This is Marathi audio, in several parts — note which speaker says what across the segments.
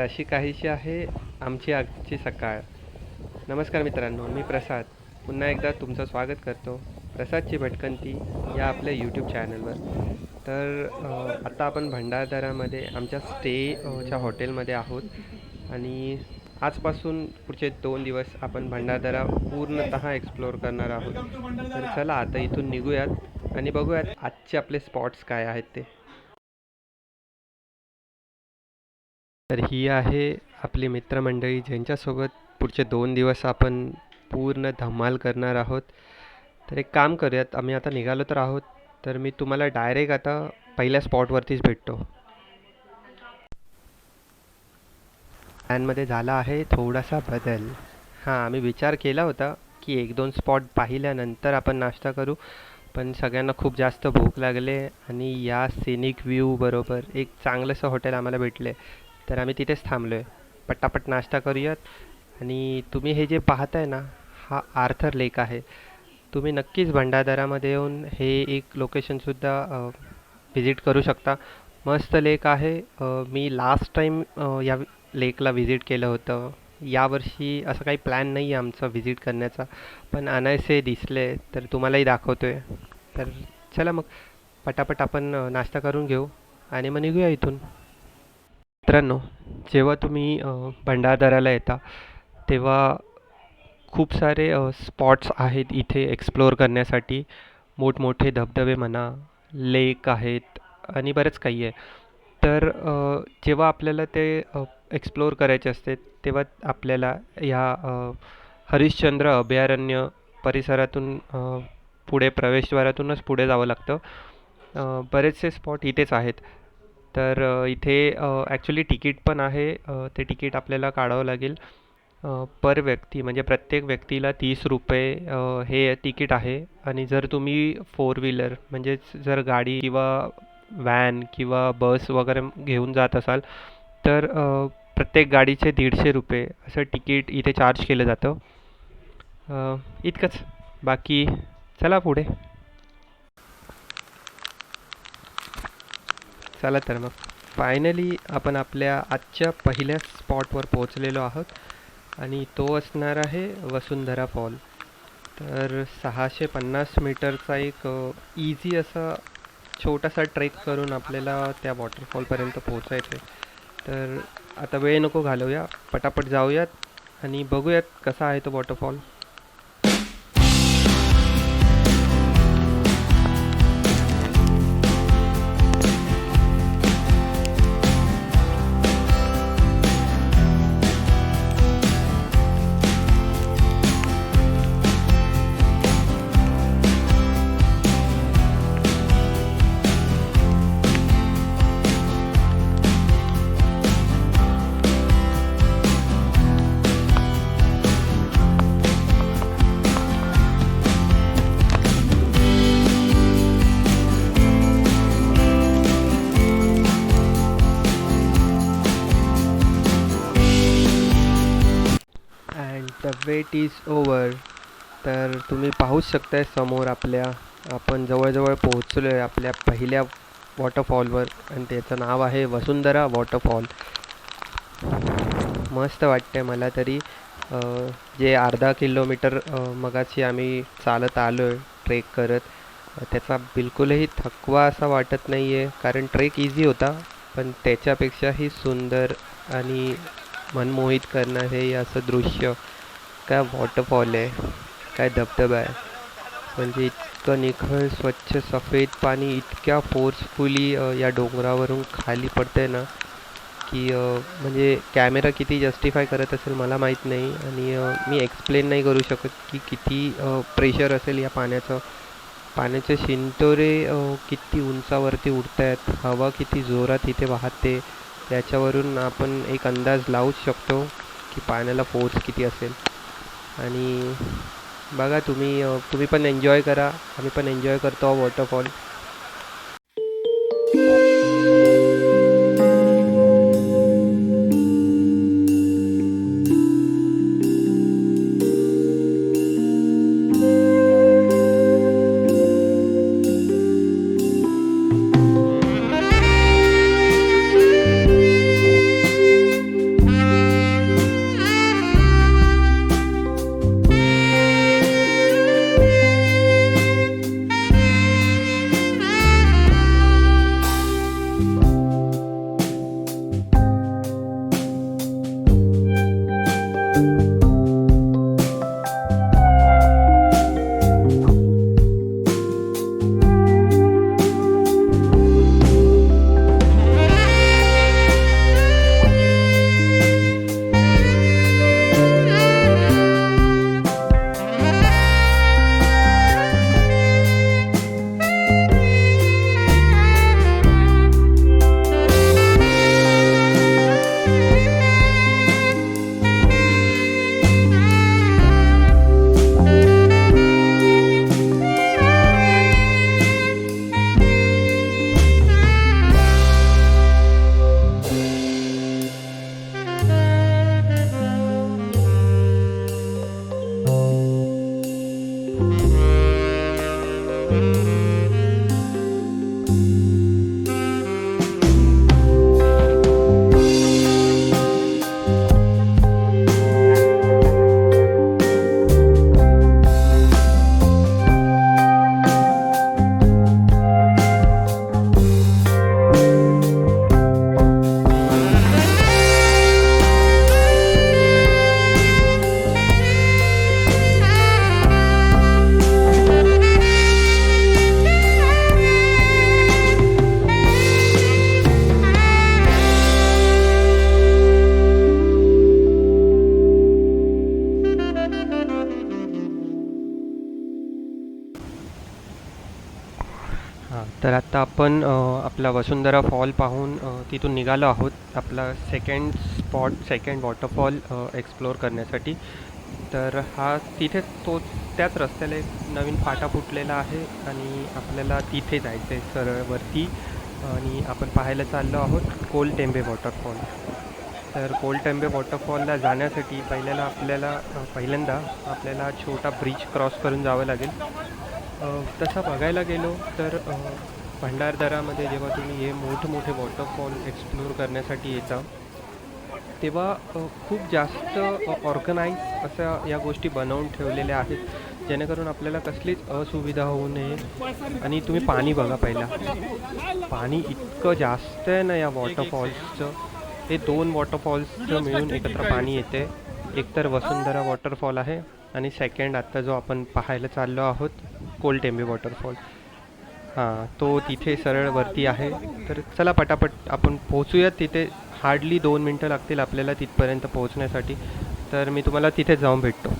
Speaker 1: अशी काहीशी आहे आमची आजची सकाळ. नमस्कार मित्रांनो मी प्रसाद. पुन्हा एकदा तुमचं स्वागत करतो. प्रसादची भटकंती या आपल्या यूट्यूब चॅनलवर तर आत्ता आपण भंडारदरामध्ये आमच्या स्टेच्या हॉटेलमध्ये आहोत. आणि आजपासून पुढचे दोन दिवस आपण भंडारदरा पूर्णतः एक्सप्लोअर करणार आहोत. तर चला आता इथून निघूयात आणि बघूयात आजचे आपले स्पॉट्स काय आहेत ते. तर ही आहे आपली मित्रमंडळी ज्यांच्यासोबत पुढचे दोन दिवस आपण पूर्ण धमाल करणार आहोत. तर एक काम करूयात आम्ही आता निघालो तर आहोत तर मी तुम्हाला डायरेक्ट आता पहिल्या स्पॉटवरतीच भेटतो. प्लॅनमध्ये झाला आहे थोडासा बदल. हां आम्ही विचार केला होता की एक दोन स्पॉट पाहिल्यानंतर आपण नाश्ता करू पण सगळ्यांना खूप जास्त भूक लागले आणि या सिनिक व्ह्यू बरोबर एक चांगलंसं हॉटेल आम्हाला भेटले. तर आम्ही तिथेच थांबलो आहे पटापट नाश्ता करूयात. आणि तुम्ही हे जे पाहताय ना हा आर्थर लेक आहे. तुम्ही नक्कीच भंडारदरामध्ये येऊन हे एक लोकेशनसुद्धा व्हिजिट करू शकता. मस्त लेक आहे. मी लास्ट टाईम या लेकला व्हिजिट केलं होतं. यावर्षी असं काही प्लॅन नाही आहे आमचा व्हिजिट करण्याचा. पण अनायसे दिसले तर तुम्हालाही दाखवतो आहे तर चला मग पटापट आपण नाश्ता करून घेऊ. आणि मग निघूया इथून. मित्रांनो जेव्हा तुम्ही भंडारदऱ्याला येता तेव्हा खूप सारे स्पॉट्स आहेत इथे एक्सप्लोअर करण्यासाठी. मोठमोठे धबधबे म्हणा लेक आहेत आणि बरंच काही आहे. तर जेव्हा आपल्याला ते एक्सप्लोअर करायचे असते तेव्हा आपल्याला ह्या हरिश्चंद्र अभयारण्य परिसरातून पुढे प्रवेशद्वारातूनच पुढे जावं लागतं. बरेचसे स्पॉट इथेच आहेत. तर इथे ॲक्च्युली तिकीट पण आहे ते तिकीट आपल्याला काढावं लागेल. पर व्यक्ती म्हणजे प्रत्येक व्यक्तीला तीस रुपये हे तिकीट आहे. आणि जर तुम्ही फोर व्हीलर म्हणजेच जर गाडी किंवा व्हॅन किंवा बस वगैरे घेऊन जात असाल तर प्रत्येक गाडीचे दीडशे रुपये असं तिकीट इथे चार्ज केलं जातं. इतकंच. बाकी चला पुढे. चला तर मग. फायनली आपण आपल्या आजच्या पहिल्या स्पॉटवर पोहोचलेलो आहोत. आणि तो असणार आहे वसुंधरा फॉल. तर सहाशे पन्नास मीटरचा एक इझी असा छोटासा ट्रेक करून आपल्याला त्या वॉटरफॉलपर्यंत पोहोचायचं आहे तर आता वेळ नको घालवूया. पटापट जाऊयात आणि बघूयात कसा आहे तो वॉटरफॉल वेट इज ओवर तर तुम्ही पाहूच शकताय समोर आपल्या आपण जवळजवळ पोहोचलो आहे आपल्या पहिल्या वॉटरफॉलवर आणि त्याचं नाव आहे वसुंधरा वॉटरफॉल मस्त वाटते मला तरी. जे अर्धा किलोमीटर मगाशी आम्ही चालत आलो आहे ट्रेक करत त्याचा बिलकुलही थकवा असा वाटत नाही आहे कारण ट्रेक इझी होता पण त्याच्यापेक्षाही सुंदर आणि मनमोहित करणारे हे असं दृश्य काय वॉटरफॉल आहे काय धबधबा आहे. म्हणजे इतकं निखळ स्वच्छ सफेद पाणी इतक्या फोर्सफुली या डोंगरावरून खाली पडते ना की म्हणजे कॅमेरा किती जस्टिफाय करत असेल मला माहीत नाही. आणि मी एक्सप्लेन नाही करू शकत की किती प्रेशर असेल या पाण्याचं. पाण्याचे शिंतोरे किती उंचावरती उडत आहेत हवा किती जोरात इथे वाहते याच्यावरून आपण एक अंदाज लावूच शकतो की पाण्याला फोर्स किती असेल. आणि बघा तुम्ही तुम्ही पण एन्जॉय करा. आम्ही पण एन्जॉय करतो वॉटरफॉल तर आत्ता आपण आपला वसुंधरा फॉल पाहून तिथून निघालो आहोत आपला second spot second waterfall explore करण्यासाठी. तर हा तिथे तो त्याच रस्त्याला एक नवीन फाटा फुटलेला आहे आणि आपल्याला तिथे जायचं आहे सरळवरती आणि आपण पाहायला चाललो आहोत कोलटेंबे वॉटरफॉल तर कोलटेंबे वॉटरफॉलला जाण्यासाठी पहिल्याला आपल्याला पहिल्यांदा आपल्याला छोटा ब्रिज क्रॉस करून जावं लागेल. तसं बघायला गेलो तर भंडारदरामध्ये जेव्हा तुम्ही हे मोठमोठे वॉटरफॉल एक्सप्लोर करण्यासाठी येता तेव्हा खूप जास्त ऑर्गनाईज अशा या गोष्टी बनवून ठेवलेल्या आहेत जेणेकरून आपल्याला कसलीच असुविधा होऊ नये. आणि तुम्ही पाणी बघा पहिला. पाणी इतकं जास्त आहे ना या वॉटरफॉल्सचं हे दोन वॉटरफॉल्सचं मिळून एकत्र पाणी येते. एकतर वसुंधरा वॉटरफॉल आहे आणि सेकंड आत्ता जो आपण पाहायला चाललो आहोत कोलटेंबे वॉटरफॉल हां तो तिथे सरळ वरती आहे. तर चला पटापट आपण पोहोचूयात तिथे हार्डली दोन मिनटं लागतील आपल्याला तिथपर्यंत पोहोचण्यासाठी. तर मी तुम्हाला तिथे जाऊन भेटतो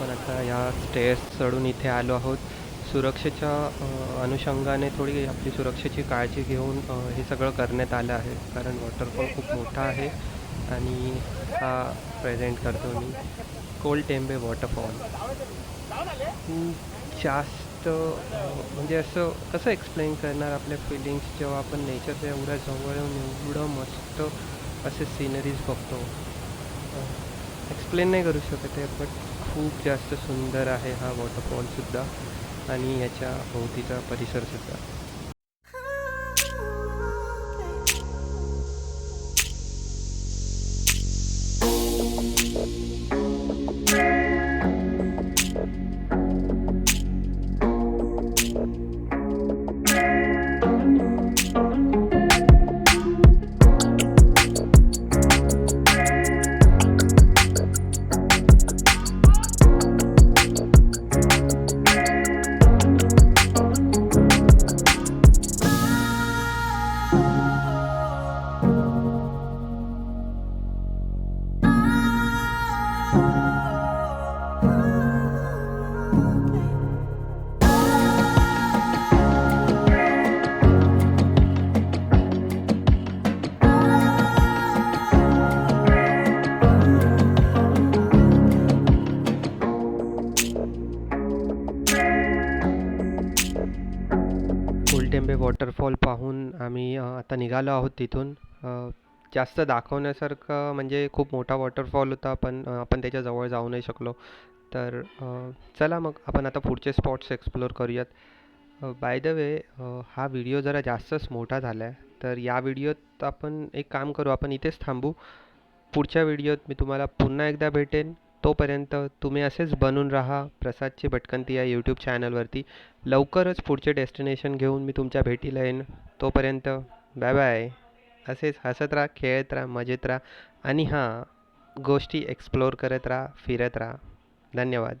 Speaker 1: पण आता या स्टेअर्स चढून इथे आलो आहोत. सुरक्षेच्या अनुषंगाने थोडी आपली सुरक्षेची काळजी घेऊन हे सगळं करण्यात आलं आहे. कारण वॉटरफॉल खूप मोठा आहे आणि हा प्रेझेंट करतो मी. कोलटेंबे वॉटरफॉल खूप जास्त म्हणजे असं कसं एक्सप्लेन करणार आपल्या फिलिंग्स जेव्हा आपण नेचरच्या एवढ्या जवळ येऊन एवढं मस्त असे सिनरीज बघतो. एक्सप्लेन नाही करू शकत आहे बट खूप जास्त सुंदर आहे हा वॉटरफॉलसुद्धा आणि याच्या भोवतीचा परिसरसुद्धा वॉटरफॉल पाहून आम्ही आता निघालो आहोत तिथून. जास्त दाखवण्यासारखं म्हणजे खूप मोठा वॉटरफॉल होता पण आपण त्याच्याजवळ जाऊ नाही शकलो. तर चला मग आपण आता पुढचे स्पॉट्स एक्सप्लोर करूयात. बाय द वे हा व्हिडिओ जरा जास्तच मोठा झाला आहे तर या व्हिडिओत आपण एक काम करू आपण इथेच थांबू. पुढच्या व्हिडिओत मी तुम्हाला पुन्हा एकदा भेटेन. तोपर्यंत तुम्ही असेच बनून राहा प्रसादची भटकंती या यूट्यूब चॅनलवरती लवकरच पुढचे डेस्टिनेशन घेऊन मी तुमच्या भेटीला येईन. तोपर्यंत बाय बाय असेच हसत राहा खेळत राहा मजेत राहा. आणि हां गोष्टी एक्सप्लोर करत राहा फिरत राहा. धन्यवाद.